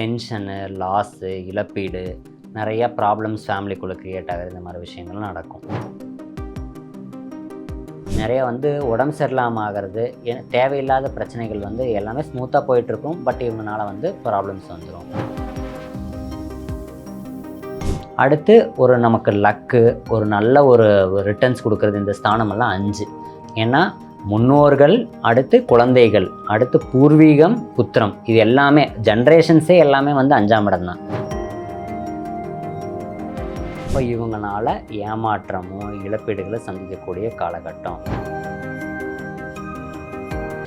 Tension loss இழப்பீடு நிறைய problems ஃபேமிலிக்குள்ளே create ஆகுது. இந்த மாதிரி விஷயங்கள் நடக்கும். நிறைய வந்து உடம்பு சரியில்லாமல் ஆகிறது ஏ- தேவையில்லாத பிரச்சனைகள் வந்து எல்லாமே ஸ்மூத்தாக போயிட்டுருக்கும். பட் இவங்கனால வந்து ப்ராப்ளம்ஸ் வந்துடும் அடுத்து ஒரு நமக்கு லக்கு ஒரு நல்ல ஒரு ரிட்டர்ன்ஸ் கொடுக்குறது இந்த ஸ்தானமெல்லாம் அஞ்சு. ஏன்னா முன்னோர்கள் அடுத்து குழந்தைகள் அடுத்து பூர்வீகம் புத்திரம். இது எல்லாமே ஜென்ரேஷன்ஸே எல்லாமே வந்து அஞ்சாம் இடம் தான். இப்போ இவங்கனால ஏமாற்றமும் இழப்பீடுகளை சந்திக்கக்கூடிய காலகட்டம்.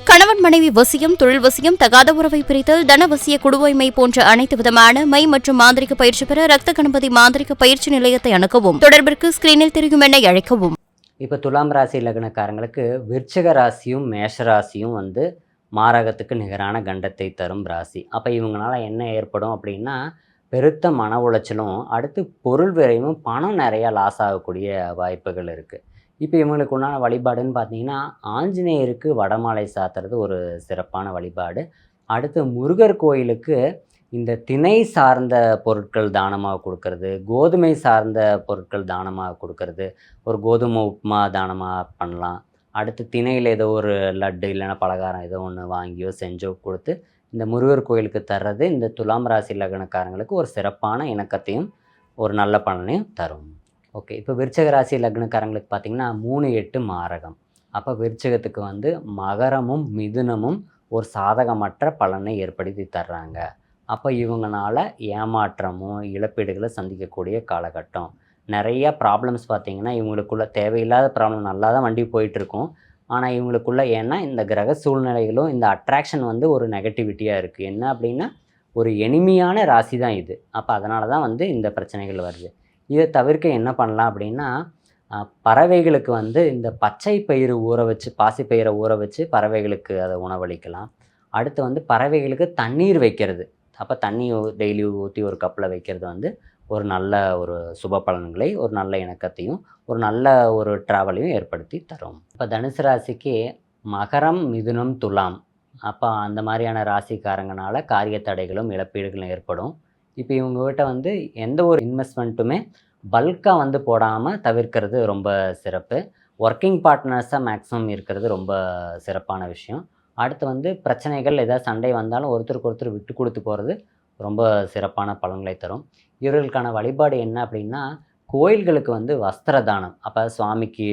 கணவன் மனைவி வசியம் தொழில் வசியம் தகாத உறவை பிரித்தல் தனவசிய குடுவைமை போன்ற அனைத்து விதமான மை மற்றும் மாந்திரிக பயிற்சி பெற ரத்த கணபதி மாந்திரிக பயிற்சி நிலையத்தை அணுகவும் தொடர்பிற்கு ஸ்கிரீனில் தெரியும் எண்ணை அழைக்கவும். இப்போ துலாம் ராசி லக்னக்காரங்களுக்கு விருச்சக ராசியும் மேஷ ராசியும் வந்து மாரகத்துக்கு நிகரான கண்டத்தை தரும் ராசி. அப்போ இவங்களால என்ன ஏற்படும் அப்படின்னா பெருத்த மன உளைச்சலும் அடுத்து பொருள் விரைவும் பணம் நிறையா லாஸ் ஆகக்கூடிய வாய்ப்புகள் இருக்குது இப்போ இவங்களுக்கு உண்டான வழிபாடுன்னு பார்த்தீங்கன்னா ஆஞ்சநேயருக்கு வடமாலை சாத்துறது ஒரு சிறப்பான வழிபாடு. அடுத்து முருகர் கோயிலுக்கு இந்த திணை சார்ந்த பொருட்கள் தானமாக கொடுக்கறது கோதுமை சார்ந்த பொருட்கள் தானமாக கொடுக்கறது ஒரு கோதுமை உப்புமா தானமாக பண்ணலாம். அடுத்து திணையில் ஏதோ ஒரு லட்டு இல்லைன்னா பலகாரம் ஏதோ ஒன்று வாங்கியோ செஞ்சோ கொடுத்து இந்த முருகர் கோயிலுக்கு தர்றது இந்த துலாம் ராசி லக்னக்காரங்களுக்கு ஒரு சிறப்பான இணக்கத்தையும் ஒரு நல்ல பலனையும் தரும். ஓகே இப்போ விருச்சக ராசி லக்னக்காரங்களுக்கு பார்த்திங்கன்னா மூணு எட்டு மாரகம். அப்போ விருச்சகத்துக்கு வந்து மகரமும் மிதுனமும் ஒரு சாதகமற்ற பலனை ஏற்படுத்தி தர்றாங்க. அப்போ இவங்களால ஏமாற்றமும் இழப்பீடுகளை சந்திக்கக்கூடிய காலகட்டம். நிறைய ப்ராப்ளம்ஸ் பார்த்தீங்கன்னா இவங்களுக்குள்ள தேவையில்லாத ப்ராப்ளம் நல்லா தான் வண்டி போயிட்டுருக்கும். ஆனால் இவங்களுக்குள்ள ஏன்னா இந்த கிரக சூழ்நிலைகளும் இந்த அட்ராக்ஷன் வந்து ஒரு நெகட்டிவிட்டியாக இருக்குது என்ன அப்படின்னா ஒரு எளிமையான ராசி தான் இது. அப்போ அதனால தான் வந்து இந்த பிரச்சனைகள் வருது. இதை தவிர்க்க என்ன பண்ணலாம் அப்படின்னா பறவைகளுக்கு வந்து இந்த பச்சை பயிறு ஊற வச்சு பாசி பயிரை ஊற வச்சு பறவைகளுக்கு அதை உணவளிக்கலாம். அடுத்து வந்து பறவைகளுக்கு தண்ணீர் வைக்கிறது. அப்போ தண்ணி டெய்லி ஊற்றி ஒரு கப்பில் வைக்கிறது வந்து ஒரு நல்ல ஒரு சுப பலன்களை ஒரு நல்ல இணக்கத்தையும் ஒரு நல்ல ஒரு ட்ராவலையும் ஏற்படுத்தி தரும். இப்போ தனுசு ராசிக்கு மகரம் மிதுனம் துலாம். அப்போ அந்த மாதிரியான ராசிக்காரங்கனால காரிய தடைகளும் இழப்பீடுகளும் ஏற்படும். இப்போ இவங்ககிட்ட வந்து எந்த ஒரு இன்வெஸ்ட்மெண்ட்டுமே பல்காக வந்து போடாமல் தவிர்க்கிறது ரொம்ப சிறப்பு. ஒர்க்கிங் பார்ட்னர்ஸாக மேக்ஸிமம் இருக்கிறது ரொம்ப சிறப்பான விஷயம். அடுத்து வந்து பிரச்சனைகள் ஏதாவது சண்டை வந்தாலும் ஒருத்தருக்கு ஒருத்தர் விட்டு கொடுத்து போகிறது ரொம்ப சிறப்பான பலன்களை தரும். இவர்களுக்கான வழிபாடு என்ன அப்படின்னா கோயில்களுக்கு வந்து வஸ்திர தானம் அப்போ சுவாமிக்கு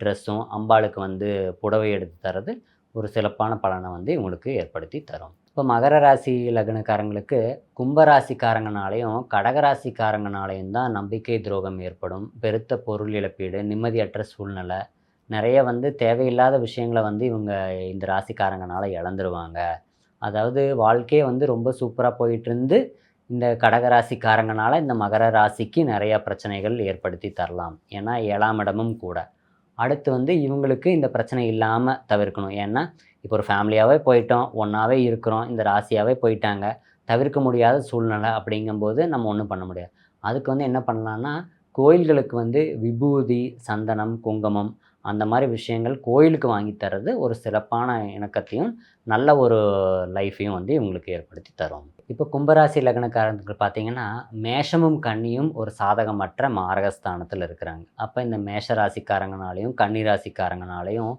ட்ரெஸ்ஸும் அம்பாளுக்கு வந்து புடவை எடுத்து தர்றது ஒரு சிறப்பான பலனை வந்து இவங்களுக்கு ஏற்படுத்தி தரும். இப்போ மகர ராசி லக்னக்காரங்களுக்கு கும்பராசிக்காரங்கனாலையும் கடகராசிக்காரங்கனாலையும் தான் நம்பிக்கை துரோகம் ஏற்படும். பெருத்த பொருள் இழப்பீடு நிம்மதியற்ற சூழ்நிலை நிறைய வந்து தேவையில்லாத விஷயங்களை வந்து இவங்க இந்த ராசிக்காரங்கனால இழந்துருவாங்க. அதாவது வாழ்க்கையே வந்து ரொம்ப சூப்பராக போயிட்டு இருந்து இந்த கடகராசிக்காரங்கனால இந்த மகர ராசிக்கு நிறைய பிரச்சனைகள் ஏற்படுத்தி தரலாம். ஏன்னா ஏழாம் இடமும் கூட. அடுத்து வந்து இவங்களுக்கு இந்த பிரச்சனை இல்லாமல் தவிர்க்கணும். ஏன்னா இப்போ ஒரு ஃபேமிலியாகவே போயிட்டோம் ஒன்றாவே இருக்கிறோம் இந்த ராசியாகவே போயிட்டாங்க. தவிர்க்க முடியாத சூழ்நிலை அப்படிங்கும்போது நம்ம ஒன்றும் பண்ண முடியாது. அதுக்கு வந்து என்ன பண்ணலான்னா கோயில்களுக்கு வந்து விபூதி சந்தனம் குங்குமம் அந்த மாதிரி விஷயங்கள் கோயிலுக்கு வாங்கி தர்றது ஒரு சிறப்பான இணக்கத்தையும் நல்ல ஒரு லைஃப்பையும் வந்து இவங்களுக்கு ஏற்படுத்தி தரும். இப்போ கும்பராசி லக்னக்காரங்களுக்கு பார்த்தீங்கன்னா மேஷமும் கன்னியும் ஒரு சாதகமற்ற மாரகஸ்தானத்தில் இருக்கிறாங்க. அப்போ இந்த மேஷ ராசிக்காரங்கனாலையும் கன்னி ராசிக்காரங்கனாலையும்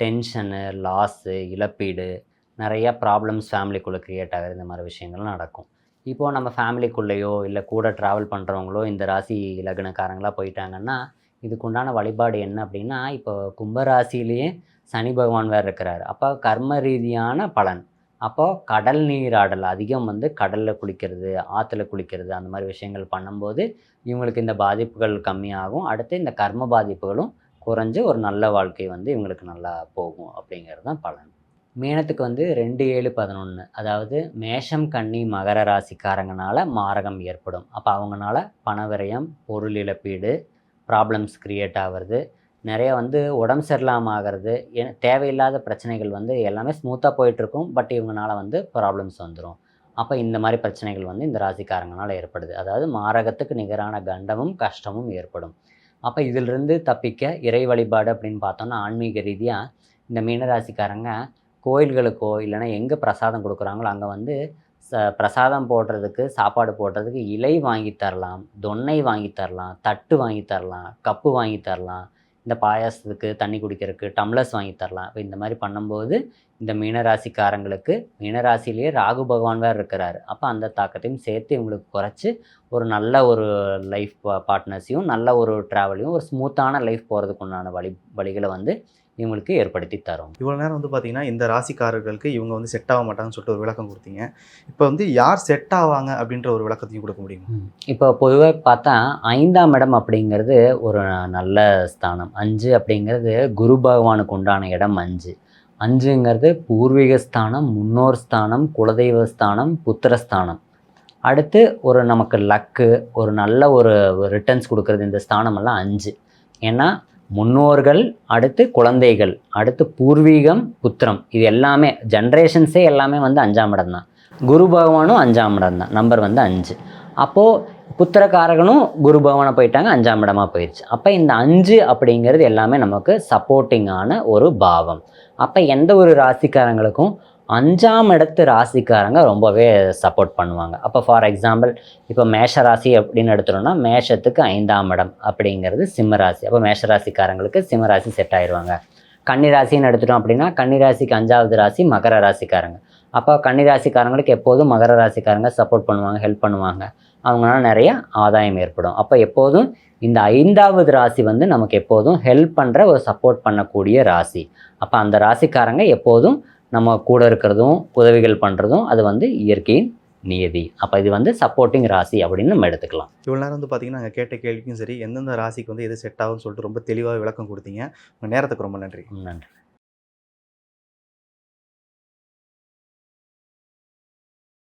டென்ஷனு லாஸு இழப்பீடு நிறைய ப்ராப்ளம்ஸ் ஃபேமிலிக்குள்ளே க்ரியேட் ஆகுது இந்த மாதிரி விஷயங்கள் நடக்கும். இப்போது நம்ம ஃபேமிலிக்குள்ளேயோ இல்லை கூட ட்ராவல் பண்ணுறவங்களோ இந்த ராசி லக்னக்காரங்களாக போயிட்டாங்கன்னா இதுக்குண்டான வழிபாடு என்ன அப்படின்னா இப்போ கும்பராசிலேயே சனி பகவான் வேறு இருக்கிறார். அப்போ கர்ம ரீதியான பலன். அப்போது கடல் நீராடல் அதிகம் வந்து கடலில் குளிக்கிறது ஆற்றுல குளிக்கிறது அந்த மாதிரி விஷயங்கள் பண்ணும்போது இவங்களுக்கு இந்த பாதிப்புகள் கம்மியாகும். அடுத்து இந்த கர்ம பாதிப்புகளும் குறைஞ்சு ஒரு நல்ல வாழ்க்கை வந்து இவங்களுக்கு நல்லா போகும் அப்படிங்கிறது தான் பலன். மீனத்துக்கு வந்து ரெண்டு ஏழு பதினொன்று அதாவது மேஷம் கன்னி மகர ராசிக்காரங்கனால மாரகம் ஏற்படும். அப்போ அவங்கனால பண விரயம் பொருள் இழப்பீடு ப்ராப்ளம்ஸ் க்ரியேட் ஆகிறது நிறைய வந்து உடம்பு சரியில்லாமல் ஆகிறது ஏ- தேவையில்லாத பிரச்சனைகள் வந்து எல்லாமே ஸ்மூத்தாக போயிட்டுருக்கும் பட் இவங்கனால வந்து ப்ராப்ளம்ஸ் வந்துடும் அப்போ இந்த மாதிரி பிரச்சனைகள் வந்து இந்த ராசிக்காரங்களால் ஏற்படுது. அதாவது மாரகத்துக்கு நிகரான கண்டமும் கஷ்டமும் ஏற்படும். அப்போ இதிலிருந்து தப்பிக்க இறை வழிபாடு அப்படின்னு பார்த்தோம்னா ஆன்மீக ரீதியாக இந்த மீனராசிக்காரங்க கோயில்களுக்கோ இல்லைன்னா எங்கே பிரசாதம் கொடுக்குறாங்களோ அங்கே வந்து பிரசாதம் போடுறதுக்கு சாப்பாடு போடுறதுக்கு இலை வாங்கி தரலாம் தொன்னை வாங்கி தரலாம் தட்டு வாங்கி தரலாம் கப்பு வாங்கி தரலாம் இந்த பாயாசத்துக்கு தண்ணி குடிக்கிறதுக்கு டம்ளர்ஸ் வாங்கி தரலாம். இப்போ இந்த மாதிரி பண்ணும்போது இந்த மீனராசிக்காரங்களுக்கு மீனராசிலேயே ராகு பகவான் வேறு இருக்கிறாரு. அப்போ அந்த தாக்கத்தையும் சேர்த்து இவங்களுக்கு குறைச்சி ஒரு நல்ல ஒரு லைஃப் பார்ட்னர்ஸையும் நல்ல ஒரு ட்ராவலையும் ஒரு ஸ்மூத்தான லைஃப் போகிறதுக்கு உண்டான வழி வழிகளை வந்து இவங்களுக்கு ஏற்படுத்தி தரும். இவ்வளோ நேரம் வந்து பார்த்தீங்கன்னா இந்த ராசிக்காரர்களுக்கு இவங்க வந்து செட் ஆக மாட்டாங்கன்னு சொல்லிட்டு ஒரு விளக்கம் கொடுத்தீங்க. இப்போ வந்து யார் செட் ஆவாங்க அப்படின்ற ஒரு விளக்கத்தையும் கொடுக்க முடியுமா? இப்போ பொதுவாக பார்த்தா ஐந்தாம் இடம் அப்படிங்கிறது ஒரு நல்ல ஸ்தானம். அஞ்சு அப்படிங்கிறது குரு பகவானுக்கு உண்டான இடம் அஞ்சு. அஞ்சுங்கிறது பூர்வீக ஸ்தானம் முன்னோர் ஸ்தானம் குலதெய்வ ஸ்தானம் புத்திரஸ்தானம் அடுத்து ஒரு நமக்கு லக்கு ஒரு நல்ல ஒரு ரிட்டர்ன்ஸ் கொடுக்கறது இந்த ஸ்தானமெல்லாம் அஞ்சு. ஏன்னா முன்னோர்கள் அடுத்து குழந்தைகள் அடுத்து பூர்வீகம் புத்திரம். இது எல்லாமே ஜென்ரேஷன்ஸே எல்லாமே வந்து அஞ்சாம் இடம் தான். குரு பகவானும் அஞ்சாம் இடம் தான். நம்பர் வந்து அஞ்சு. அப்போது புத்திரக்காரகனும் குரு பகவானை போயிட்டாங்க அஞ்சாம் இடமா போயிடுச்சு அப்போ இந்த அஞ்சு அப்படிங்கிறது எல்லாமே நமக்கு சப்போர்ட்டிங்கான ஒரு பாவம். அப்போ எந்த ஒரு ராசிக்காரங்களுக்கும் அஞ்சாம் இடத்து ராசிக்காரங்க ரொம்பவே சப்போர்ட் பண்ணுவாங்க. அப்போ ஃபார் எக்ஸாம்பிள் இப்போ மேஷ ராசி அப்படின்னு எடுத்துட்டோம்னா மேஷத்துக்கு ஐந்தாம் இடம் அப்படிங்கிறது சிம்ம ராசி. அப்போ மேஷ ராசிக்காரங்களுக்கு சிம்ம ராசி செட் ஆயிடுவாங்க கன்னிராசின்னு எடுத்துட்டோம் அப்படின்னா கன்னிராசிக்கு அஞ்சாவது ராசி மகர ராசிக்காரங்க. அப்போ கன்னிராசிக்காரங்களுக்கு எப்போதும் மகர ராசிக்காரங்க சப்போர்ட் பண்ணுவாங்க ஹெல்ப் பண்ணுவாங்க. அவங்களால நிறைய ஆதாயம் ஏற்படும். அப்போ எப்போதும் இந்த ஐந்தாவது ராசி வந்து நமக்கு எப்போதும் ஹெல்ப் பண்ணுற ஒரு சப்போர்ட் பண்ணக்கூடிய ராசி. அப்போ அந்த ராசிக்காரங்க எப்போதும் நம்ம கூட இருக்கிறதும் உதவிகள் பண்ணுறதும் அது வந்து இயற்கையின் நியதி. அப்போ இது வந்து சப்போர்ட்டிங் ராசி அப்படின்னு நம்ம எடுத்துக்கலாம். இவ்வளோ நேரம் வந்து பார்த்தீங்கன்னா நாங்கள் கேட்ட கேள்விக்கும் சரி எந்தெந்த ராசிக்கு வந்து எது செட் ஆகும்னு சொல்லிட்டு ரொம்ப தெளிவாக விளக்கம் கொடுத்தீங்க. உங்கள் நேரத்துக்கு ரொம்ப நன்றி. நன்றி.